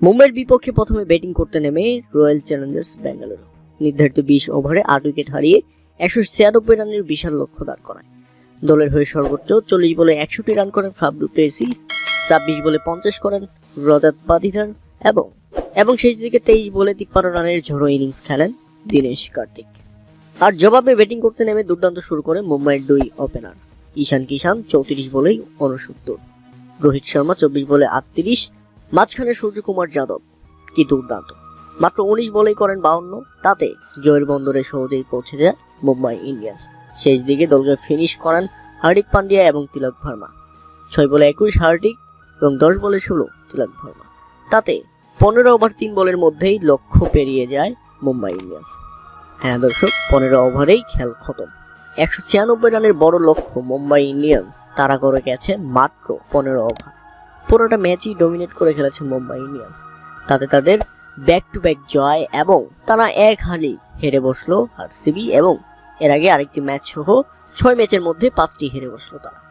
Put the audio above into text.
মুম্বাইয়ের বিপক্ষে প্রথমে ব্যাটিং করতে নেমে রয়্যাল চ্যালেঞ্জার্স ব্যাঙ্গালুরু। নির্ধারিত বিশ ওভারে আট উইকেট হারিয়ে একশো ছিয়ানব্বই রানের বিশাল লক্ষ্য দাঁড় করায়। দলের হয়ে সর্বোচ্চ চল্লিশ বলে একষট্টি রান করেন ফাবলু প্লেসিস ছাব্বিশ বলে পঞ্চাশ করেন রজাত পাদিধার এবং এবং শেষ দিকে তেইশ বলে তিপ্পান্ন রানের ঝড়ো ইনিংস খেলেন দীনেশ কার্তিক। আর জবাবে ব্যাটিং করতে নেমে দুর্দান্ত শুরু করে মুম্বাইয়ের দুই ওপেনার, ঈশান কিষান চৌত্রিশ বলেই উনসত্তর রোহিত শর্মা চব্বিশ বলে আটত্রিশ মাঝখানে সূর্যকুমার যাদব, কি দুর্দান্ত। মাত্র উনিশ বলেই করেন বাউন্ন, তাতে জয়ের বন্দরে সহজেই পৌঁছে যায় মুম্বাই ইন্ডিয়ান্স। শেষ দিকে দলকে ফিনিশ করান হার্দিক পান্ডিয়া এবং তিলক ভার্মা। ছয় বলে একুশ হার্দিক এবং দশ বলে ষোলো তিলক ভার্মা। তাতে পনেরো ওভার তিন বলের মধ্যেই লক্ষ্য পেরিয়ে যায় মুম্বাই ইন্ডিয়ান্স। হ্যাঁ দর্শক, পনেরো ওভারেই খেল খতম। একশো ছিয়ানব্বই রানের বড় লক্ষ্য মুম্বাই ইন্ডিয়ান্স তারা করে গেছে মাত্র পনেরো ওভার পুরোটা ম্যাচই ডমিনেট করে খেলেছে মুম্বাই ইন্ডিয়ান্স। তাতে তাদের ব্যাক টু ব্যাক জয় এবং তারা এক হালি হেরে বসল আর আরসিবি এবং এর আগে আরেকটি ম্যাচ সহ ছয় ম্যাচের মধ্যে পাঁচটি হেরে বসল তারা।